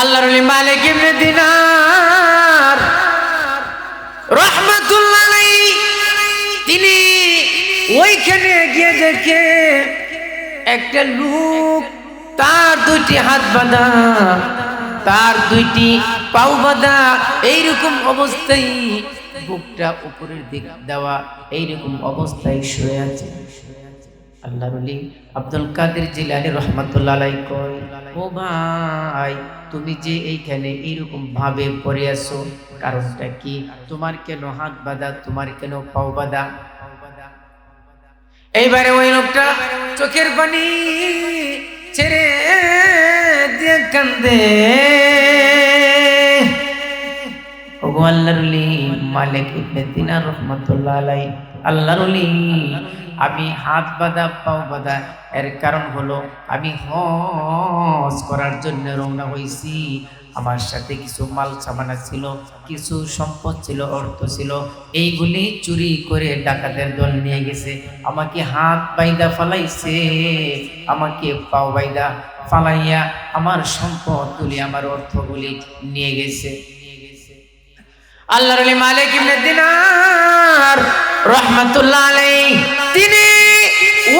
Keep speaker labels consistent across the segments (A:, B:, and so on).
A: আল্লাহর মালিক ইবনে দিনার। রহমাতুল্লাহ তিনি ওইখানে গিয়ে দেখে একটা লোক তার দুইটি হাত বাঁধা, তার দুইটি পাও বাঁধা। এইরকম অবস্থায় বুকটা উপরের দিকে দেওয়া, এইরকম অবস্থায় শুয়ে আছে। আল্লাহ রলি আব্দুল কাদের জিলানি রহমাতুল্লাহ কয়, ও ভাই, তুমি যে এইখানে এইরকম ভাবে পড়ে আছো, কারণটা কি? তোমার কেন হাত বাঁধা? তোমার কেন পাও বাঁধা? এইবারে ওই লোকটা চোখের পানি ছেড়ে দিয়ে কান্দে। ওগো মালিক ইবনে দিনার রহমাতুল্লাহ আলাই আমি হাত বাঁধা, পাও বাঁধা, এর কারণ হলো আমি হজ করার জন্য রওনা হয়েছি আমার সাথে কিছু মাল সামানা ছিল, কিছু সম্পদ ছিল, অর্থ ছিল, এইগুলি চুরি করে ডাকাতের দল নিয়ে গেছে। আমাকে হাত বাইদা ফালাইছে, আমাকে পাও বাইদা ফালাইয়া আমার সম্পদ তুলি আমার অর্থগুলি নিয়ে গেছে। আল্লাহর আলী মালিক ইবনে দিনার রহমাতুল্লাহ আলাইহি। তিনি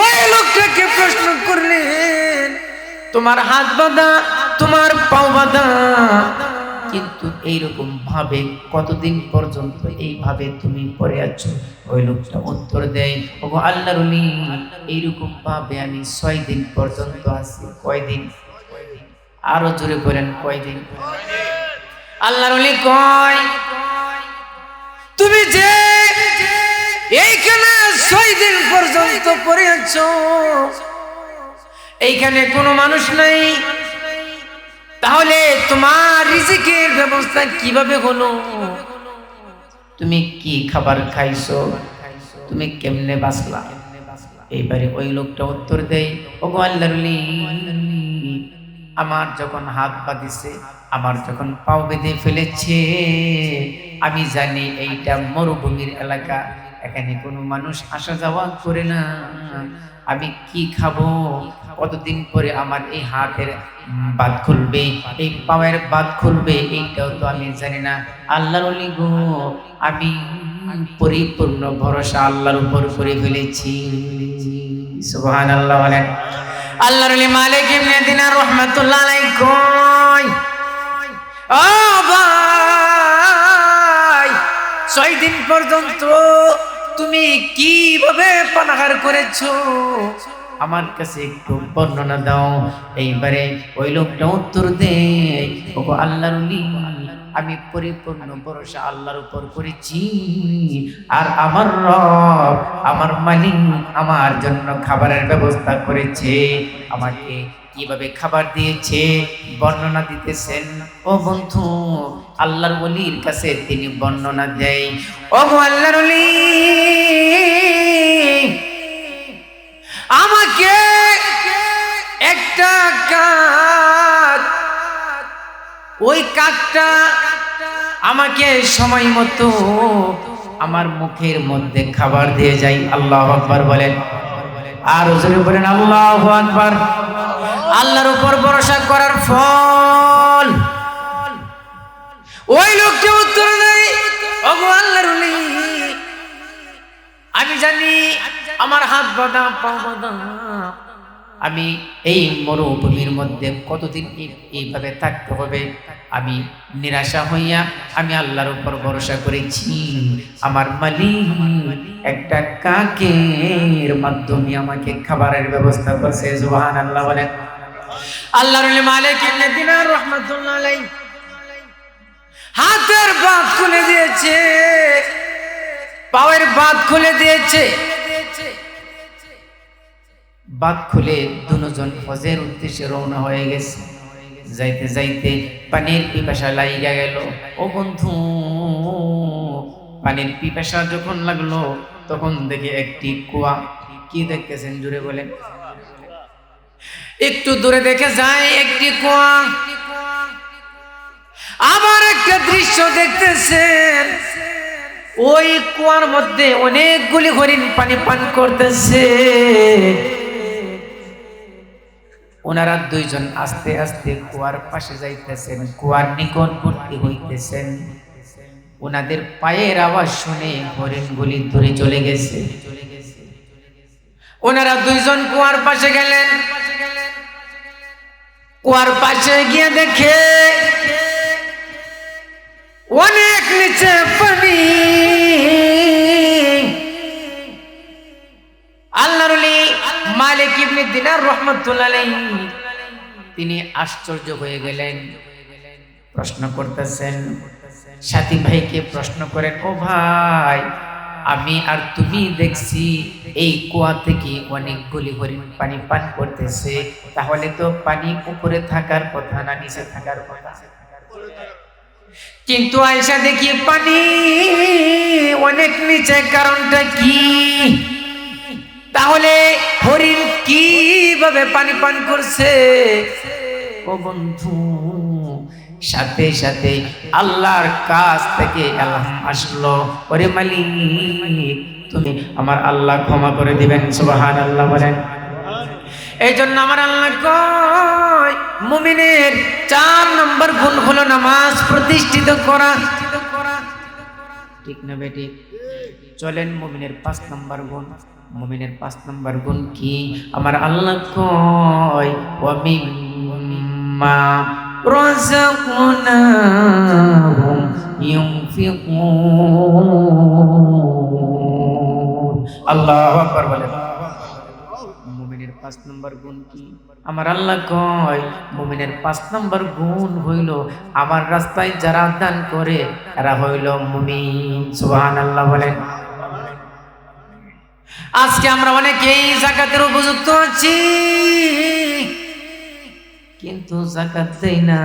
A: ওই লোকটাকে প্রশ্ন করলেন, তোমার হাত বাঁধা, তোমার পাও বাঁধা, কিন্তু এইরকম ভাবে কতদিন পর্যন্ত এইভাবে তুমি পড়ে আছো? ওই লোকটা উত্তর দেয় ও আল্লাহর আলী এইরকম ভাবে আমি ছয় দিন পর্যন্ত আছি। কয়দিন? আরও জোরে বলেন, কয়দিন? আল্লাহর আলী কয় তুমি যে এইখানে ছয় দিন পর্যন্ত পড়ে আছো এইখানে কোনো মানুষ নাই। তাহলে তোমার রিজিকের ব্যবস্থা কীভাবে হলো? তুমি কি খাবার খাইছো? তুমি কেমনে বাঁচলা? এইবারে ওই লোকটা উত্তর দেয় ও গো আল্লাহর ওলি, আমার যখন হাত বাঁধিছে আমার যখন পাও বেঁধে ফেলেছে, আমি জানি এইটা মরুভূমির এলাকা, এখানে কোনো মানুষ আসা যাওয়া করে না। আমি কি খাব? কতদিন পরে আমার এই হাতের বাদ খুলবে, এই পায়ের বাদ খুলবে, এইটাও তো আমি জানি না। আল্লাহর গো, আমি পরিপূর্ণ ভরসা আল্লাহর উপর করে ফেলেছি। সুবহান আল্লাহ বলেন। ছয় দিন পর্যন্ত তুমি কীভাবে পানাহার করেছ? আমার কাছে একটু বর্ণনা দাও। এইবারে ওই লোকটা উত্তর দেয় ও আল্লাহর ওলি, আমি পরিপূর্ণ ভরসা আল্লাহর উপর করেছি। আর আমার রব আমার মালিক আমার জন্য খাবারের ব্যবস্থা করেছে। আমাকে কীভাবে খাবার দিয়েছে বর্ণনা দিতেছেন? ও বন্ধু আল্লাহর ওলির কাছে তিনি বর্ণনা দেয়। ও আল্লাহর ওলি আমাকে একটা কাক ওই কাকটা আমাকে সময় মতো আমার মুখের মধ্যে খাবার দিয়ে যাই আল্লাহ আকবার বলেন। আর ওজনে বলেন, আল্লাহ আকবার। আল্লাহর উপর ভরসা করার ফল। ওই লোককে উত্তর দেয়, ওগো আল্লাহর আমি জানি আমার হাত বাঁধা, পা বাঁধা আমি এই মরুভূমির মধ্যে কতদিন এইভাবে থাকতে হবে? আমি নিরাশা হইয়া আমি আল্লাহর উপর ভরসা করেছি। আমার মালিক একটা কাকের মাধ্যমে আমাকে খাবারের ব্যবস্থা করছে জুবাহান আল্লাহ বলেন। আল্লাহর হাতের বাঁধ খুলে দিয়েছে। পায়ের বাঁধ খুলে দিয়েছে। বাঁধ খুলে দুজন হজের উদ্দেশ্যে রওনা হয়ে গেছে। যাইতে যাইতে পানির পিপাসা লাইগা গেল। ও বন্ধু, পানির পিপাসা যখন লাগল, তখন দেখে একটি কুয়া। কি দেখতেছেন জুড়ে বলেন? একটু দূরে দেখে যায় একটি কুয়া। আবার একটা দৃশ্য দেখতেছেন। ওই কুয়ার মধ্যে অনেকগুলি হরিণ পানি পান করতেছে। ওনারা দুইজন আস্তে আস্তে কুয়ার পাশে যাইতেছেন, কুয়ার নিকটবর্তী হইতেছেন। ওনাদের পায়ের আওয়াজ শুনে হরিণগুলি দূরে চলে গেছে। ওনারা দুইজন কুয়ার পাশে গেলেন। কুয়ার পাশে গিয়ে দেখে অনেক নিচে পানি। ইবনে দিনার রহমাতুল্লাহ তিনি আশ্চর্য হয়ে গেলেন। প্রশ্ন করতেছেন, সাথী ভাইকে প্রশ্ন করেন, ও ভাই, আমি আর তুমি দেখছি এই কুয়া থেকে অনেকগুলি হরিণ পানি পান করতেছে। তাহলে তো পানি উপরে থাকার কথা না নিচে থাকার কথা? কিন্তু আয়সা দেখি, পানি অনেক নিচে, কারণটা কি? তাহলে হরিণ কীভাবে পানি পান করছে? ও বন্ধু, সাথে সাথে আল্লাহর কাছ থেকে আল্লাহ আসলো। ওরে মালিক, তুমি আমার আল্লাহ ক্ষমা করে দিবেন সুবাহান আল্লাহ বলেন। এই জন্য আমার আল্লাহ কয়, মুমিনের চার নম্বর গুণ হলো নামাজ প্রতিষ্ঠিত করা। ঠিক না বেটি? চলেন মুমিনের পাঁচ নম্বর গুণ। মুমিনের পাঁচ নম্বর গুণ কি? আমার আল্লাহ কয় মুমিনের পাঁচ নম্বর গুণ কি? আমার আল্লাহ কয় পাঁচ নম্বর গুণ হইল আমার রাস্তায় যারা দান করে, এরা হইল মুমিন। সুবহানাল্লাহ বলেন। আজকে আমরা অনেকেই জাকাতের উপযুক্ত আছি। কিন্তু জাকাত দেই না।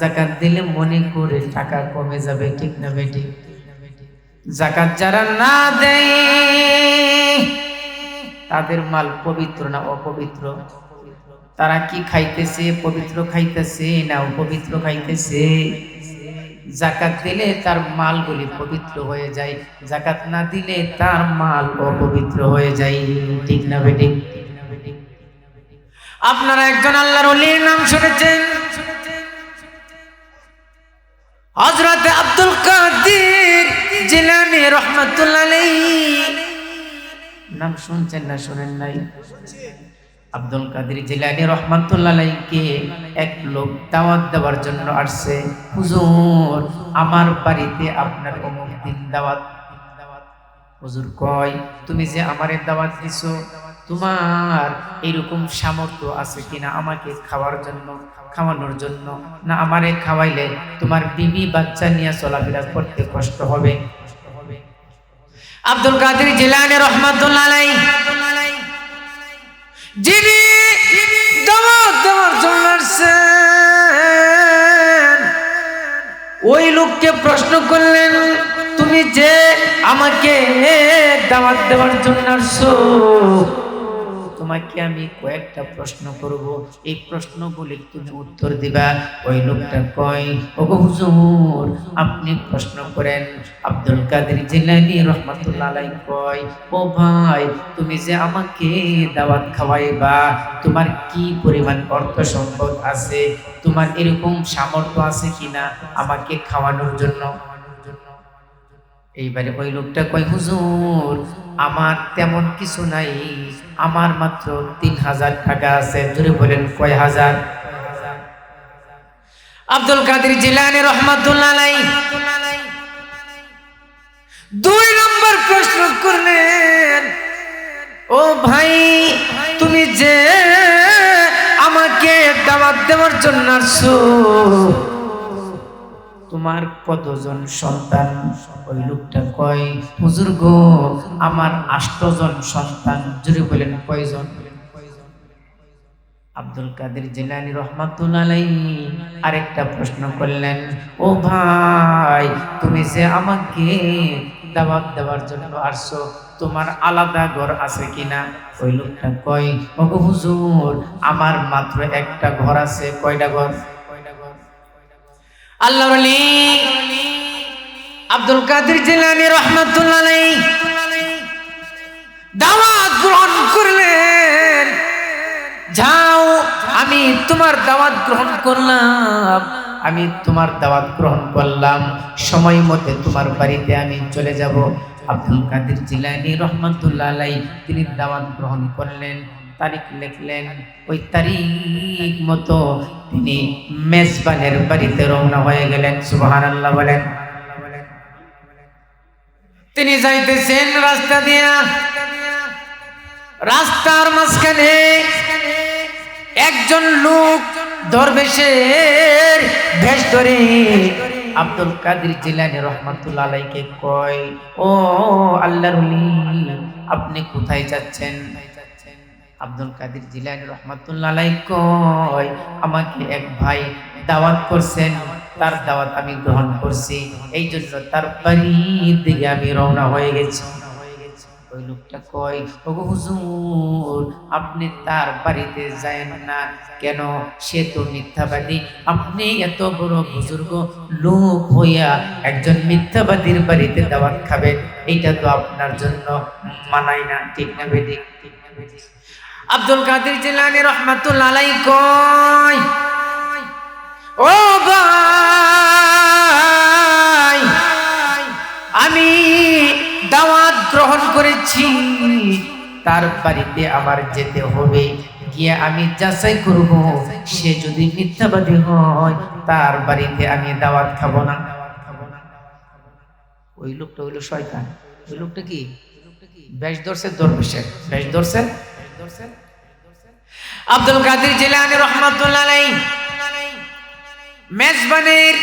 A: জাকাত দিলে মনে করে টাকা কমে যাবে, ঠিক না বেটি? জাকাত যারা না দেয়, তাদের মাল পবিত্র না অপবিত্র? তারা কি খাইতেছে? পবিত্র খাইতেছে না অপবিত্র খাইতেছে? জাকাত দিলে তার মালগুলি পবিত্র হয়ে যায়, জাকাত না দিলে তার মাল অপবিত্র হয়ে যায়। ঠিক না বেটি আপনারা একজন আল্লাহর অলির নাম শুনেছেন? হযরত আব্দুল কাদের জিলানী রহমাতুল্লাহ নাম শুনছেন না, শুনেন নাই? আব্দুল কাদের জিলানী রহমাতুল্লাহ আলাইহিকে এক লোক দাওয়াত দেওয়ার জন্য আসছে। হুজুর, আমার বাড়িতে আপনার অমুক দিন দাওয়াত। হুজুর কয়, তুমি যে আমারে দাওয়াত দিছো, তোমার এরকম সামর্থ্য আছে কিনা আমাকে খাওয়ার জন্য, খাওয়ানোর জন্য? না আমারে খাওয়াইলে তোমার বিবি বাচ্চা নিয়ে চলাফেরা করতে কষ্ট হবে? আব্দুল কাদের জিলানী রহমাতুল্লাহ যিনি দাওয়াত দেওয়ার ওই লোককে প্রশ্ন করলেন তুমি যে আমাকে দাওয়াত দেওয়ার জন্য আসছো তোমাকে আমি কয়েকটা প্রশ্ন করব। এই প্রশ্নগুলি তুমি উত্তর দিবা। ওই লোকটা কয়, ওগো হুজুর, আপনি প্রশ্ন করেন। আব্দুল কাদের জিলানী রহমাতুল্লাহ আলাইহি কয়, ও ভাই, তুমি যে আমাকে দাওয়াত খাওয়াইবা, তোমার কি পরিমাণ অর্থ সম্পদ আছে? তোমার এরকম সামর্থ্য আছে কিনা আমাকে খাওয়ানোর জন্য? এইবারে ওই লোকটা কয়, হুজুর, আমার তেমন কিছু নাই। আমার মাত্র তিন হাজার টাকা আছে। জুড়ে বলেন, কয় হাজার? আব্দুল কাদের জিলানি রহমাতুল্লাহ দুই নম্বর প্রশ্ন করলেন, ও ভাই, তুমি যে আমাকে দাওয়াত দেওয়ার জন্য আসছো, তোমার কতজন সন্তান? ওই লোকটা কয়, হুজুর গো, আমার আষ্টজন সন্তান। জুড়ে বলেন, কয়জন? আব্দুল কাদের জিলানি রহমাতুল্লাহ আরেকটা প্রশ্ন করলেন, ও ভাই, তুমি যে আমাকে দাওয়াত দেওয়ার জন্য আসছো, তোমার আলাদা ঘর আছে কিনা? ওই লোকটা কয় ও গো হুজুর, আমার মাত্র একটা ঘর আছে। কয়টা ঘর? আল্লাহর ওলি। আব্দুল কাদের জিলানী রহমাতুল্লাহ দাওয়াত গ্রহণ করলেন। যাও, আমি তোমার দাওয়াত গ্রহণ করলাম। আমি তোমার দাওয়াত গ্রহণ করলাম। সময় মতে তোমার বাড়িতে আমি চলে যাব। আব্দুল কাদের জিলানি রহমতুল্লাহ আলাই তিনি দাওয়াত গ্রহণ করলেন। তারিখ লিখলেন। ওই তারিখ মতো তিনি মেজবানের বাড়িতে রওনা হয়ে গেলেন। সুবাহান আল্লাহ বলেন। তিনি যাইতেছেন রাস্তা দিয়া। রাস্তার মাঝখানে একজন লোক দরবেশের ভেষ ধরে আব্দুল কাদের জিলানি রহমাতুল্লাহ আলাইকে কয়, ও আল্লাহর ওলি, আপনি কোথায় যাচ্ছেন? আব্দুল কাদের জিলানি রহমাতুল্লাহ আলাই কয়, আমাকে এক ভাই দাওয়াত করছেন, তার দাওয়াত আমি গ্রহণ করছি। এই জন্য তার বাড়ির দিকে আমি রওনা হয়ে গেছি। ওই লোকটা কয় হুজুর, আপনি তার বাড়িতে যায়েন না কেন? সে তো মিথ্যাবাদী। আপনি এত বড় বুজুর্গ লোক হইয়া একজন মিথ্যাবাদীর বাড়িতে দাওয়াত খাবেন। এইটা তো আপনার জন্য মানায় না, ঠিক না বেদিক ঠিক না বেদিক আব্দুল কাদের জিলানি রহমাতুল্লাহ কয় ও ভাই, আমি দাওয়াত গ্রহণ করেছি। তার বাড়িতে আমার যেতে হবে। গিয়ে আমি যাচাই করব। সে যদি মিথ্যাবাদী হয়, তার বাড়িতে আমি দাওয়াত খাব না। ওই লোকটা হইল শয়তান। ওই লোকটা কি? বেশ ধরছে দরবেশের। বেশ ধরছে? আব্দুল কাদের জিলানি রহমাতুল্লাহ মেজবানের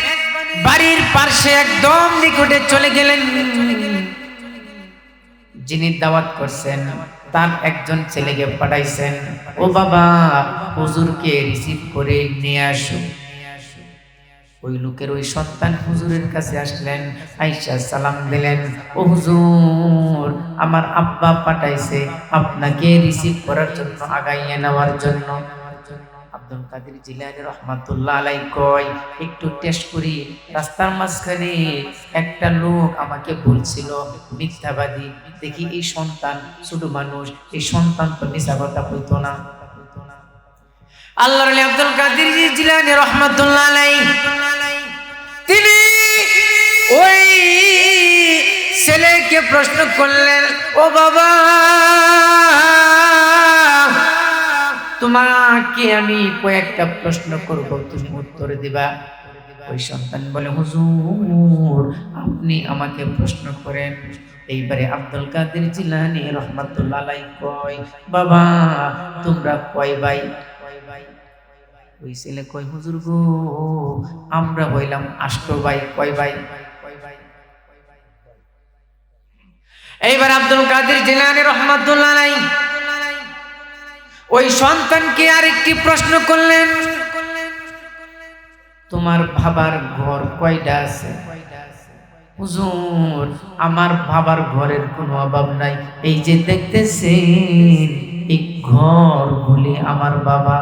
A: বাড়ির পাশে একদম নিকটে চলে গেলেন। যিনি দাওয়াত করছেন, তার একজন ছেলেকে পাঠাইছেন। ও বাবা, হুজুরকে রিসিভ করে নিয়ে আসো। ওই লোকের ওই সন্তান হুজুরের কাছে আসলেন, আইসা সালাম দিলেন। ও হুজুর, আমার আব্বা পাঠাইছে, আপনাকে রিসিভ করার জন্য, আগাইয়ে নেওয়ার জন্য। আব্দুল কাদের জিলানি রহমাতুল্লাহ আলাই কয়, একটু টেস্ট করি। রাস্তার মাঝখানে একটা লোক আমাকে বলছিল, মিথ্যাবাদী, দেখি এই সন্তান ছোট মানুষ, এই সন্তান তো মিশা কথা বলতো না। আল্লাহর আলী আব্দুল কাদের জিলানি রহমাতুল্লাহ আলাই তিনি ওই ছেলেকে প্রশ্ন করলেন, ও বাবা তোমাকে আমি কয়েকটা প্রশ্ন করব, তুমি উত্তর দিবা। ওই সন্তান বলে, হুজুর, আপনি আমাকে প্রশ্ন করেন। এইবারে আব্দুল কাদের জিলানি রহমাতুল্লাহ কয়, বাবা, তোমরা কয় ভাই? ওই ছেলে কয়, হুজুর গো, আমরা হইলাম আষ্ট ভাই, কয় ভাই? এইবার আব্দুল কাদের জিলানি রহমাতুল্লাহ ওই সন্তানকে আরেকটি প্রশ্ন করলেন, তোমার বাবার ঘর কয়টা আছে? হুজুর, আমার বাবার ঘরের কোনো অভাব নাই। এই যে দেখতেছেন, এই ঘরগুলি আমার বাবা।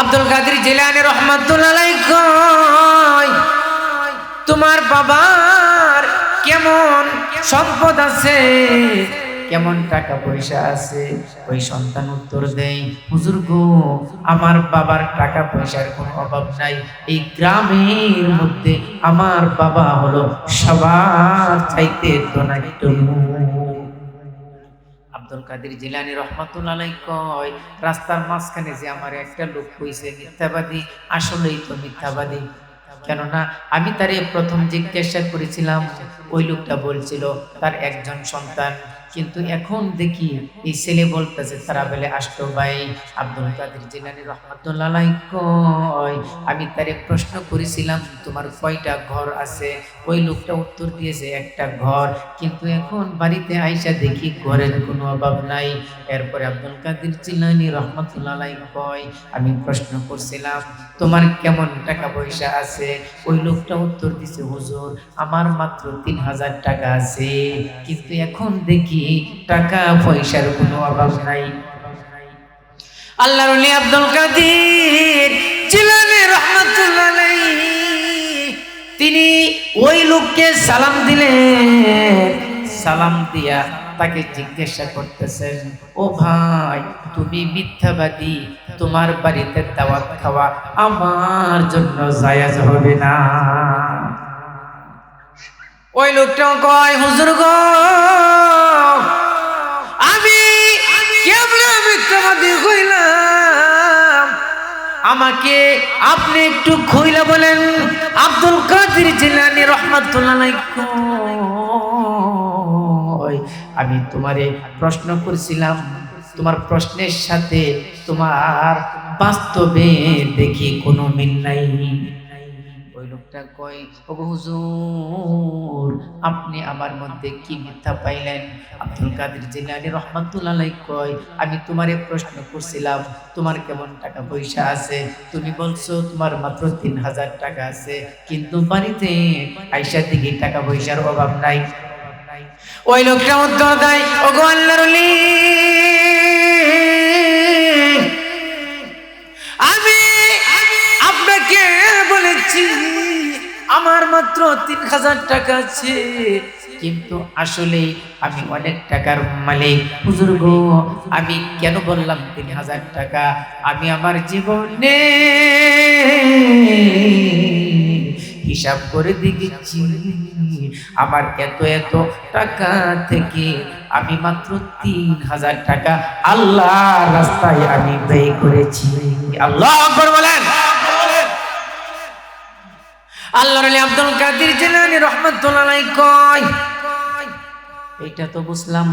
A: আব্দুল কাদের জিলানি রহমাতুল্লাহ তোমার বাবার কেমন সম্পদ আছে? কেমন টাকা পয়সা আছে, ওই সন্তান উত্তর দেয়, হুজুর গো, আমার বাবার টাকা পয়সার কোনো অভাব নাই। এই গ্রামের মধ্যে আমার বাবা হলো সবার চাইতে ধনাঢ্য আব্দুল কাদের জিলানি রহমাতুল্লাহ কয়, রাস্তার মাঝখানে যে আমার একটা লোক হইছে মিথ্যাবাদী, আসলেই তো মিথ্যাবাদী। কেননা আমি তারে প্রথম জিজ্ঞাসা করেছিলাম, ওই লোকটা বলছিল, তার একজন সন্তান কিন্তু এখন দেখি এই ছেলে বলতেছে তারা বলে আষ্ট ভাই, আব্দুল কাদের জিলানি রহমতুল্লাহ কয়, আমি তারে প্রশ্ন করেছিলাম, তোমার কয়টা ঘর আছে? ওই লোকটা উত্তর দিয়েছে, একটা ঘর। কিন্তু এখন বাড়িতে আইসা দেখি ঘরের কোনো অভাব নাই। এরপরে আব্দুল কাদের জিলানি রহমতুল্লাহ কয়, আমি প্রশ্ন করছিলাম, তোমার কেমন টাকা পয়সা আছে? ওই লোকটা উত্তর দিছে হুজুর, আমার মাত্র তিন হাজার টাকা আছে। কিন্তু এখন দেখি টাকা, পয়সার কোনো অভাব নাই। আল্লাহর আব্দুল কাদের তিনি ওই লোককে সালাম দিলেন। সালাম দিয়া তাকে জিজ্ঞাসা করতেছেন, ও ভাই, তুমি মিথ্যাবাদী, তোমার বাড়িতে দাওয়াত খাওয়া আমার জন্য জায়াজ হবে না। ওই লোকটাও কয়, হুজুর গো আমাকে আপনি একটু খুইলা বলেন, আব্দুল কাদের জিলানি রহমাতুল্লাহ আমি তোমারে প্রশ্ন করছিলাম, তোমার প্রশ্নের সাথে তোমার বাস্তবে দেখি কোনো মিল নাই। লোকটা কয় ওগো হুজুর, আপনি আমার মধ্যে কি মিথ্যা পাইলেন? আব্দুল কাদের জিলানি রহমাতুল্লাহ কয়, আমি তোমারে প্রশ্ন করছিলাম, তোমার কেমন টাকা পয়সা আছে? তুমি বলছো তোমার মাত্র তিন হাজার টাকা আছে, কিন্তু বাড়িতে আইসা দিকে টাকা পয়সার অভাব নাই। ওই লোকটা উত্তর দেয়, ওগো আল্লাহর আমি আপনাকে বলেছি আমার মাত্র তিন হাজার টাকা আছে। কিন্তু আসলে আমি অনেক টাকার মালিক। হুজুর গো, আমি কেন বললাম তিন হাজার টাকা? আমি আমার জীবনে হিসাব করে দেখেছি। আমার এত এত টাকা থেকে আমি মাত্র তিন হাজার টাকা আল্লাহ রাস্তায় আমি ব্যয় করেছি। আল্লাহ বলেন। আল্লাহর আলী আব্দুল কাদের জিলানী রহমাতুল্লাহ কয় এটা তো বুঝলাম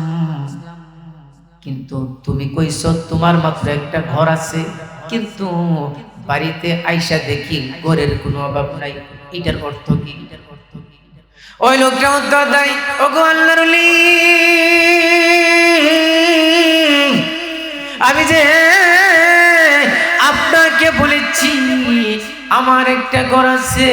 A: কিন্তু তুমি কইছো তোমার মাত্র একটা ঘর আছে কিন্তু বাড়িতে আইসা দেখি ঘরের কোনো অভাব নাই এটার অর্থ কি? ওই লোকটা উত্তর দেয় ওগো আল্লাহর আলী, আমি যে আপনাকে বলেছি আমার একটা ঘর আছে,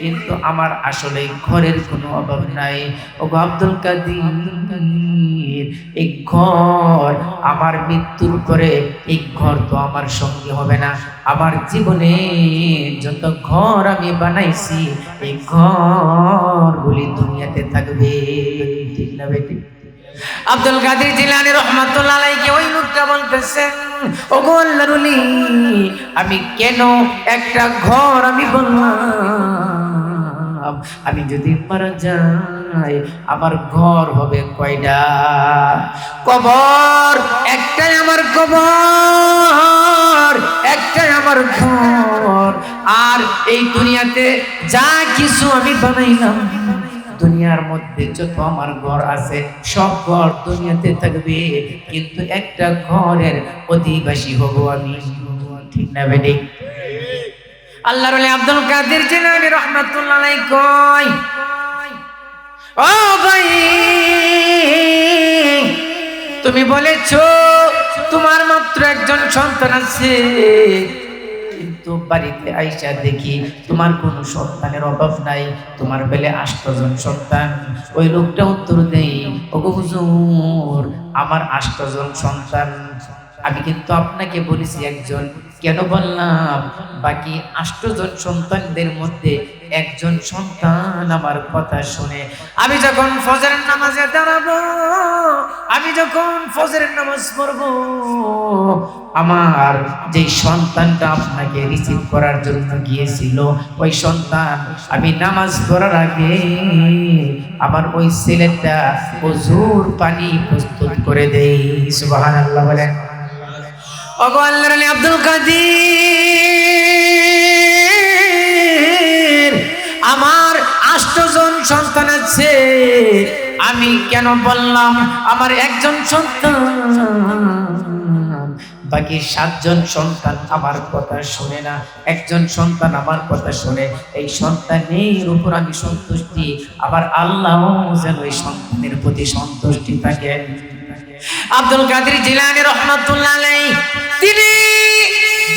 A: কিন্তু আমার আসলে ঘরের কোনো অভাব নাই। ও আব্দুল কাদির, এই ঘর, আমার মৃত্যুর পরে এই ঘর তো আমার সঙ্গে হবে না। আমার জীবনে যত ঘর আমি বানাইছি, এই ঘরগুলি দুনিয়াতে থাকবে। ঠিক না বেটি? আব্দুল কাদের জিলানী রহমাতুল্লাহ ওই লোকটা বলতেছেন ওগো আমি কেন একটা ঘর আমি বললাম? আমি যদি মারা যাই, আমার ঘর হবে কয়টা? কবর, একটাই আমার কবর, একটাই আমার ঘর। আর এই দুনিয়াতে যা কিছু আমি বানাইলাম দুনিয়ার মধ্যে যত আমার ঘর আছে, সব ঘর দুনিয়াতে থাকবে। কিন্তু একটা ঘরের অধিবাসী হব আমি। ঠিক না বেডি আল্লাহর ওলি আব্দুল কাদের জিলানী রহমাতুল্লাহ কয়, ও ভাই, তুমি বলেছ, তোমার মাত্র একজন সন্তান আছে। কিন্তু বাড়িতে আইসা দেখি তোমার কোনো সন্তানের অভাব নাই, তোমার বেলে আষ্টজন সন্তান। ওই লোকটা উত্তর দেই ওগো হুজুর, আমার আষ্টজন সন্তান। আমি কিন্তু আপনাকে বলেছি একজন কেন বললাম? বাকি আষ্টজন সন্তানদের মধ্যে একজন সন্তান আমার কথা শুনে, আমি যখন ফজরের নামাজে দাঁড়াবো, আমি যখন ফজরের নামাজ পড়ব, আমার যে সন্তানটা আপনাকে রিসিভ করার জন্য গিয়েছিল, ওই সন্তান আমি নামাজ পড়ার আগে আমার ওই ছেলেটা প্রচুর পানি প্রস্তুত করে দেই সুবাহান আল্লাহ বলেন। ওগো আল্লাহর আলী আব্দুল কাদির, আমার আষ্টজন সন্তান আছে। আমি কেন বললাম, আমার একজন সন্তান। বাকি সাতজন সন্তান আমার কথা শুনে না, একজন সন্তান আমার কথা শুনে। এই সন্তানের উপর আমি সন্তুষ্টি, আবার আল্লাহ যেন এই সন্তানের প্রতি সন্তুষ্টি থাকে। আব্দুল কাদের জিলানি রহমতুল্লাহ তিনি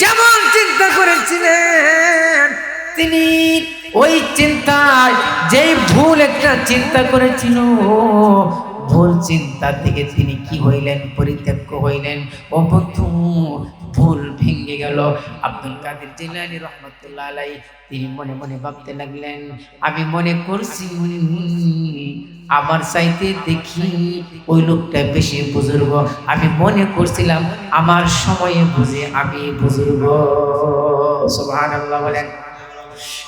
A: যেমন চিন্তা করেছিলেন, তিনি ওই চিন্তায় যেই ভুল একটা চিন্তা করেছিল, ভুল চিন্তা থেকে তিনি কি হইলেন পরিত্যাগ হইলেন? ও বন্ধু ভুল ভেঙে গেল। আব্দুল কাদের জিলানি রহমতুল্লাহ আলাই তিনি মনে মনে ভাবতে লাগলেন, আমি মনে করছি আমার চাইতে দেখি ওই লোকটা বেশি বুজুর্গ। আমি মনে করছিলাম আমার সময়ে বুঝে আমি বুজুর্গ। সুবহানাল্লাহ বলেন।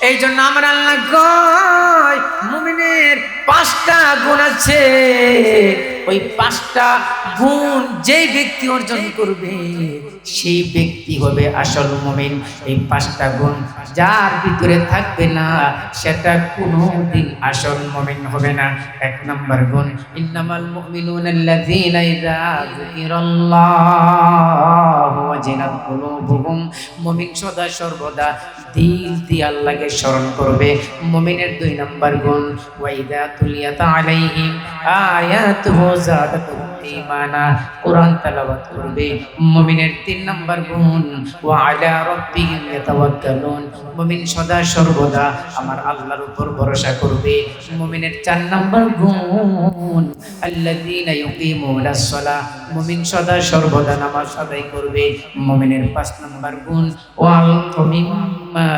A: এই জন্য আমার আল্লাহ কয়, মুমিনের পাঁচটা গুণ আছে। ওই পাঁচটা গুণ যেই ব্যক্তি অর্জন করবে সেই ব্যক্তি হবে আসল মুমিন। এই পাঁচটা গুণ যার ভিতরে থাকবে না, সেটা কোনো দিন আসল মুমিন হবে না। এক নম্বর গুণ, ইন্নামাল মুমিনুনা আল্লাযীনা ইযা যুকিরাল্লাহু ওয়াজিলাত কুলুবুহুম। মুমিন সদা সর্বদা দিল দিয়ে আল্লাহকে স্মরণ করবে। মুমিনের দুই নম্বর গুণ ওয়াইদা তুলিয়াত আলাইহিম আয়াতুহু যাদাতুহুম ঈমানা, কোরআন তেলাওয়াত করবে। মুমিনের তিন নম্বর গুণ, ওয়া আলা রাব্বিহিম ইয়াতাওয়াক্কালুন। মুমিন সদা সর্বদা আমার আল্লাহর উপর ভরসা করবে। মুমিনের চার নম্বর গুণ, আল্লাযীনা ইউকিমুনাস সালাহ। মুমিন সদা সর্বদা নামাজ আদায় করবে। মুমিনের পাঁচ নম্বর গুণ ওয়া মিম্মা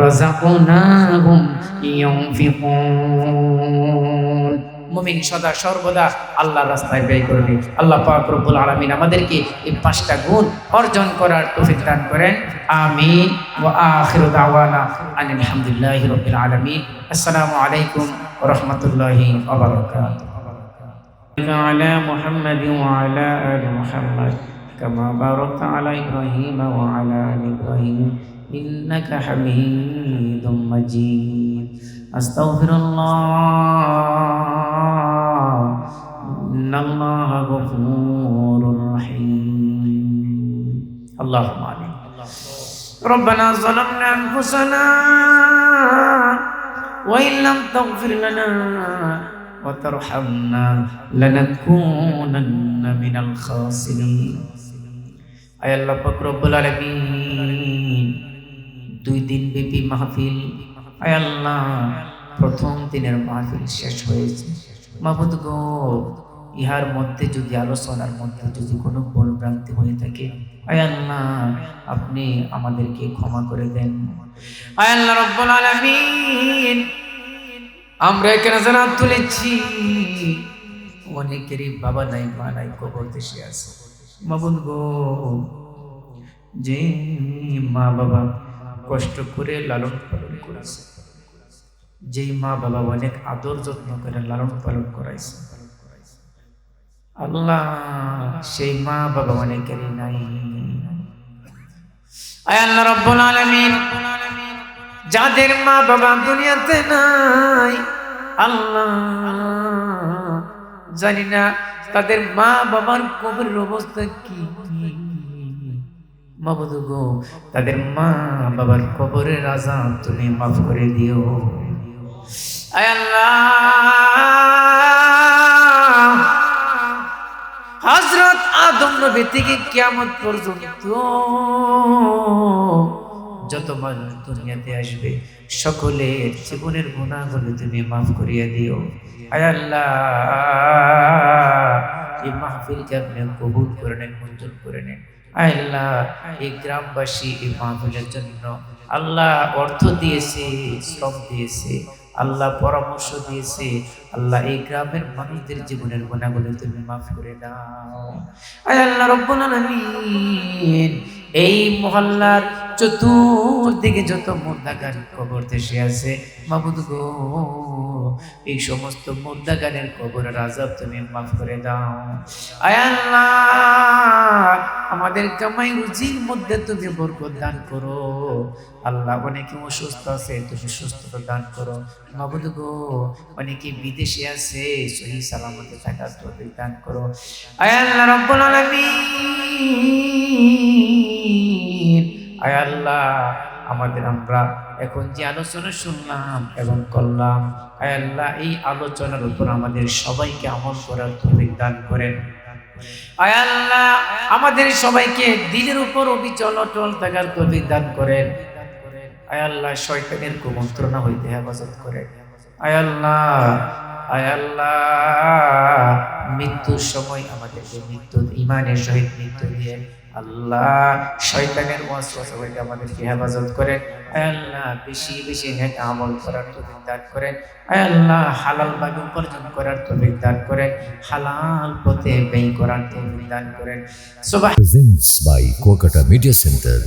A: রাযাকনাহুম ইউনফিকুন। মুমিন সদা সর্বদা আল্লাহর রাস্তায় ব্যয় করবে আল্লাহ পাক রব্বুল আলামিন আমাদেরকে এই পাঁচটা গুণ অর্জন করার তৌফিক দান করেন আমিন ওয়া আখিরু দাওয়ানা আনিল হামদুলিল্লাহি রাব্বিল আলামিন আসসালামু আলাইকুম ওয়া রাহমাতুল্লাহি ওয়া বারাকাতুহু
B: على محمد وعلى آل محمد كما باركت على إبراهيم وعلى آل إبراهيم إنك حميد مجيد أستغفر الله إن الله غفور رحيم
A: اللهم آمين
B: ربنا ظلمنا أنفسنا وإن لم تغفر لنا وترحمنا لنكونن من الخاسرين
A: আয় আল্লাহ পাক রব্বুল আলামিন দুই দিন ব্যাপী মাহফিল আয় আল্লাহ প্রথম দিনের মাহফিল শেষ হয়েছে। মাহবুদ গো ইহার মধ্যে যদি আলোচনার মধ্যে যদি কোনো ভুল হয়ে থাকে, আয় আল্লাহ, আপনি আমাদেরকে ক্ষমা করে দেন। আয় আল্লাহ রব্বুল আলামিন, আমরা এখানে জানা তুলেছি। অনেকেরই বাবা নাই, মা নাই, কবর দেশে আছে। মাবুন গো যে মা বাবা কষ্ট করে লালন পালন করেছে যেই মা বাবা অনেক আদর যত্ন করে, লালন পালন করাইছে। আল্লাহ, সেই মা বাবা অনেকেরই নাই। আল্লাহ রব্বুল আলামিন, যাদের মা বাবা দুনিয়াতে নাই, আল্লাহ, জানি না তাদের মা বাবার কবরের অবস্থা কি মাবুদ গো, তাদের মা বাবার কবরের আজাব তুমি মাফ করে দিও। হজরত আদম নবী থেকে কিয়ামত পর্যন্ত যত মানুষ দুনিয়াতে আসবে, সকলের জীবনের গুণাগুলো তুমি মাফ করিয়া দিও। আয় আল্লাহ। এই মাহফিলকে আপনি কবুল করে নেন, মঞ্জুর করে নেন। আল্লাহ, এই গ্রামবাসী এই মাহফিলের জন্য আল্লাহ অর্থ দিয়েছে, শ্রম দিয়েছে আল্লাহ পরামর্শ দিয়েছে, আল্লাহ এই গ্রামের মানুষদের জীবনের গুণাগুলো তুমি মাফ করে দাও। আল্লাহ রব্বুল আলামিন, এই মহল্লার চতুর্দিকে যত মুর্দাগান কবর দেশে আছে, মাবুদ গো, এই সমস্ত মুর্দাগানের কবরের আজাব তুমি মাফ করে দাও। আল্লাহ, আমাদের কামাই রুজির মধ্যে তুমি বরকত দান করো। আল্লাহ অনেকে অসুস্থ আছে, তুমি সুস্থতা দান করো। মাবুদ গো, অনেকে বিদেশে আছে, সহি সালামতে থাকার তৌফিক দান করো। আল্লাহ, রব্বুল আলামিন। আয় আল্লাহ, আমাদের আমরা এখন যে আলোচনা শুনলাম এবং করলাম, আয় আল্লাহ, এই আলোচনার উপর আমাদের সবাইকে আমল করার তৌফিক দান করেন। আয় আল্লাহ, আমাদের সবাইকে দিলের উপর অবিচল, অটল থাকার তৌফিক দান করেন। আয় আল্লাহ, শয়তানের কুমন্ত্রণা হইতে হেফাজত করে আয় আয় আল্লাহ, মৃত্যুর সময় আমাদেরকে মৃত্যু ইমানের সহিত মৃত্যু দিয়ে আল্লাহ, শয়তানের ওয়াসওয়াসা থেকে আমাদেরকে হেফাজত করেন। আল্লাহ, বেশি বেশি নেক আমল করার তৌফিক দান করেন। আল্লাহ, হালাল ভাবে উপার্জন করার তৌফিক দান করেন। হালাল পথে ব্যয় করার তৌফিক দান করেন। সুবাহ
C: presents by Kuakata media centre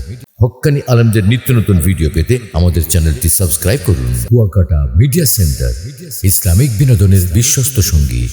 C: হক্কানি আলমদের নিত্য নতুন ভিডিও পেতে আমাদের চ্যানেলটি সাবস্ক্রাইব করুন। কুয়াকাটা মিডিয়া সেন্টার ইসলামিক বিনোদনের বিশ্বস্ত সঙ্গী।